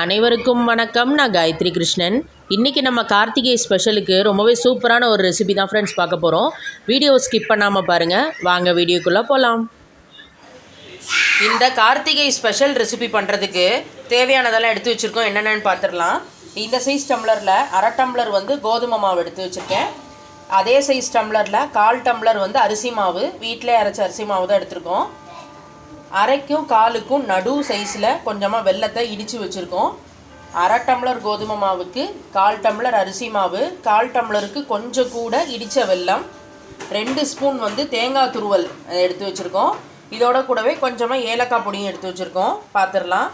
அனைவருக்கும் வணக்கம். நான் காயத்ரி கிருஷ்ணன். இன்றைக்கி நம்ம கார்த்திகை ஸ்பெஷலுக்கு ரொம்பவே சூப்பரான ஒரு ரெசிபி தான் ஃப்ரெண்ட்ஸ் பார்க்க போகிறோம் வீடியோ ஸ்கிப் பண்ணாமல் பாருங்கள் வாங்க வீடியோக்குள்ளே போகலாம் இந்த கார்த்திகை ஸ்பெஷல் ரெசிபி பண்ணுறதுக்கு தேவையானதெல்லாம் எடுத்து வச்சுருக்கோம். என்னென்னு பார்த்துடலாம். இந்த சைஸ் டம்ளரில் அரை டம்ளர் வந்து கோதுமை மாவு எடுத்து வச்சுருக்கேன். அதே சைஸ் டம்ளரில் கால் டம்ளர் வந்து அரிசி மாவு. வீட்டிலே அரைச்ச அரிசி மாவு தான் எடுத்திருக்கோம். அரைக்கும் காலுக்கும் நடு சைஸில் கொஞ்சமாக வெல்லத்தை இடித்து வச்சுருக்கோம். அரை டம்ளர் கோதுமை மாவுக்கு கால் டம்ளர் அரிசி மாவு கால் டம்ளருக்கு கொஞ்சம் கூட இடித்த வெல்லம் ரெண்டு ஸ்பூன் வந்து தேங்காய் துருவல் எடுத்து வச்சுருக்கோம். இதோட கூடவே கொஞ்சமாக ஏலக்காய் பொடியும் எடுத்து வச்சுருக்கோம். பார்த்துடலாம்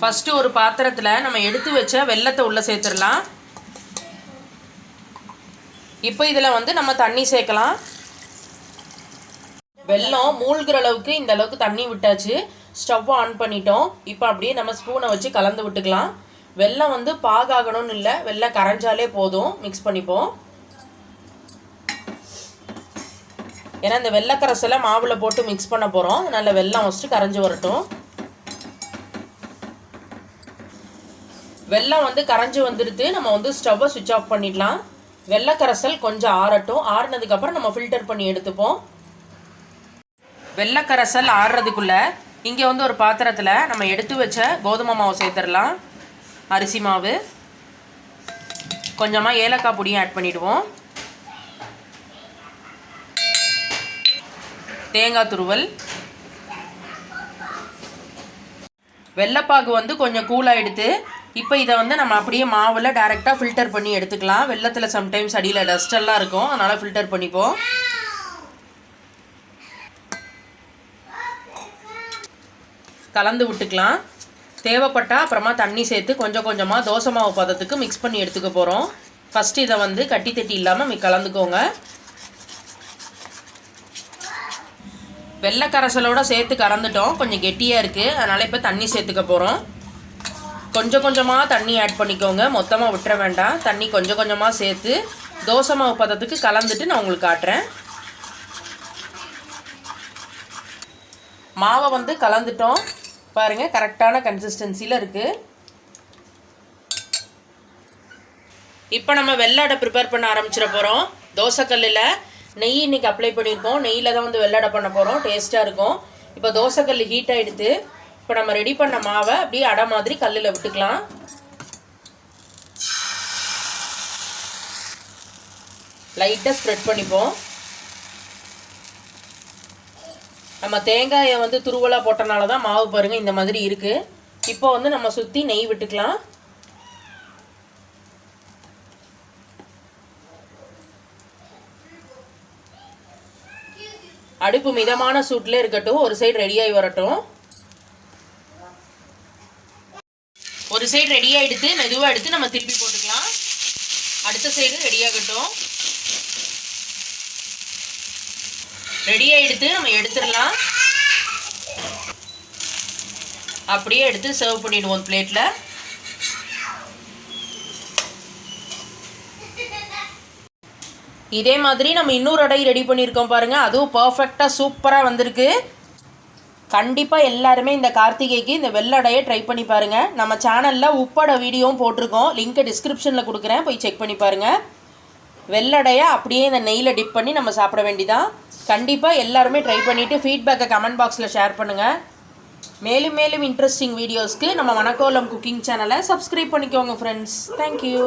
ஃபஸ்ட்டு ஒரு பாத்திரத்தில் நம்ம எடுத்து வச்ச வெல்லத்தை உள்ளே சேர்த்துடலாம். இப்போ இதில் வந்து நம்ம தண்ணி சேர்க்கலாம். வெல்லம் மூழ்கிற அளவுக்கு இந்த அளவுக்கு தண்ணி விட்டாச்சு. ஸ்டவ் ஆன் பண்ணிட்டோம். இப்போ அப்படியே நம்ம ஸ்பூனை வச்சு கலந்து விட்டுக்கலாம். வெல்லம் வந்து பாகாகணும்னு இல்லை. வெள்ளம் கரைஞ்சாலே போதும். மிக்ஸ் பண்ணிப்போம். ஏன்னா இந்த வெள்ளைக்கரசலை மாவில் போட்டு மிக்ஸ் பண்ண போகிறோம் நல்ல வெள்ளம் ஃபஸ்ட்டு கரைஞ்சி வரட்டும். வெள்ளம் வந்து கரைஞ்சி வந்துடுது நம்ம வந்து ஸ்டவ்வை சுவிட்ச் ஆஃப் பண்ணிடலாம். வெள்ளைக்கரசல் கொஞ்சம் ஆறட்டும். ஆறுனதுக்கப்புறம் நம்ம ஃபில்டர் பண்ணி எடுத்துப்போம். வெள்ளைக்கரசல் ஆடுறதுக்குள்ளே இங்கே வந்து ஒரு பாத்திரத்தில் நம்ம எடுத்து வச்ச கோதுமை மாவு சேர்த்துடலாம். அரிசி மாவு. கொஞ்சமாக ஏலக்காய் பொடியும் ஆட் பண்ணிவிடுவோம் தேங்காய் துருவல். வெள்ளைப்பாகு வந்து கொஞ்சம் கூலாக எடுத்து இப்போ இதை வந்து நம்ம அப்படியே மாவில் டைரெக்டாக ஃபில்டர் பண்ணி எடுத்துக்கலாம். வெள்ளத்தில் சம்டைம்ஸ் அடியில் டஸ்டெல்லாம் இருக்கும். அதனால் ஃபில்டர் பண்ணிப்போம். கலந்து விட்டுக்கலாம். தேவைப்பட்டால் அப்புறமா தண்ணி சேர்த்து கொஞ்சம் கொஞ்சமாக தோசை மாவு பதத்துக்கு மிக்ஸ் பண்ணி எடுத்துக்க போகிறோம் ஃபஸ்ட்டு இதை வந்து கட்டி தட்டி இல்லாமல் கலந்துக்கோங்க. வெள்ளை கரைசலோட சேர்த்து கறந்துட்டோம். கொஞ்சம் கெட்டியாக இருக்குது அதனால் இப்போ தண்ணி சேர்த்துக்க போகிறோம் கொஞ்சம் கொஞ்சமாக தண்ணி ஆட் பண்ணிக்கோங்க. மொத்தமாக விட்டுற வேண்டாம். தண்ணி கொஞ்சம் கொஞ்சமாக சேர்த்து தோசை மாவு பதத்துக்கு கலந்துட்டு நான் உங்களுக்கு காட்டுறேன். மாவை வந்து கலந்துட்டோம். பாருங்கள் கரெக்டான கன்சிஸ்டன்சியில் இருக்குது இப்போ நம்ம வெள்ளாடை ப்ரிப்பேர் பண்ண ஆரம்பிச்சிட போகிறோம் தோசைக்கல்லில் நெய் இன்றைக்கி அப்ளை பண்ணியிருக்கோம். நெய்யில் தான் வந்து வெள்ளாடை பண்ண போகிறோம் டேஸ்ட்டாக இருக்கும். இப்போ தோசைக்கல் ஹீட் ஆகிடுது இப்போ நம்ம ரெடி பண்ண மாவை அப்படியே அடை மாதிரி கல்லில் விட்டுக்கலாம். லைட்டாக ஸ்ப்ரெட் பண்ணிப்போம். நம்ம தேங்காயை வந்து துருவலாக போட்டனால தான் மாவு பாருங்கள் இந்த மாதிரி இருக்குது இப்போ வந்து நம்ம சுற்றி நெய் விட்டுக்கலாம். அடுப்பு மிதமான சூட்டில் இருக்கட்டும் ஒரு சைடு ரெடியாகி வரட்டும். ஒரு சைடு ரெடி ஆகிடுத்து மெதுவாக எடுத்து நம்ம திருப்பி போட்டுக்கலாம். அடுத்த சைடு ரெடியாகட்டும் ரெடி ஆகிடுத்து நம்ம எடுத்துடலாம். அப்படியே எடுத்து சர்வ் பண்ணிவிடுவோம் பிளேட்டில் இதே மாதிரி நம்ம இன்னொரு அடை ரெடி பண்ணியிருக்கோம் பாருங்கள் அதுவும் பர்ஃபெக்டாக சூப்பராக வந்திருக்கு. கண்டிப்பாக எல்லாருமே இந்த கார்த்திகைக்கு இந்த வெள்ளடையை ட்ரை பண்ணி பாருங்கள் நம்ம சேனலில் உப்படை வீடியோவும் போட்டிருக்கோம். லிங்க்கை டிஸ்கிரிப்ஷனில் கொடுக்குறேன். போய் செக் பண்ணி பாருங்கள் வெள்ளடையை அப்படியே இந்த நெய்யில் டிப் பண்ணி நம்ம சாப்பிட வேண்டிதான். கண்டிப்பாக எல்லாருமே ட்ரை பண்ணிவிட்டு ஃபீட்பேக்கை கமெண்ட் பாக்ஸில் ஷேர் பண்ணுங்கள் மேலும் மேலும் இன்ட்ரெஸ்டிங் வீடியோஸ்க்கு நம்ம மணக்கோலம் குக்கிங் சேனலை சப்ஸ்கிரைப் பண்ணிக்கோங்க ஃப்ரெண்ட்ஸ் தேங்க்யூ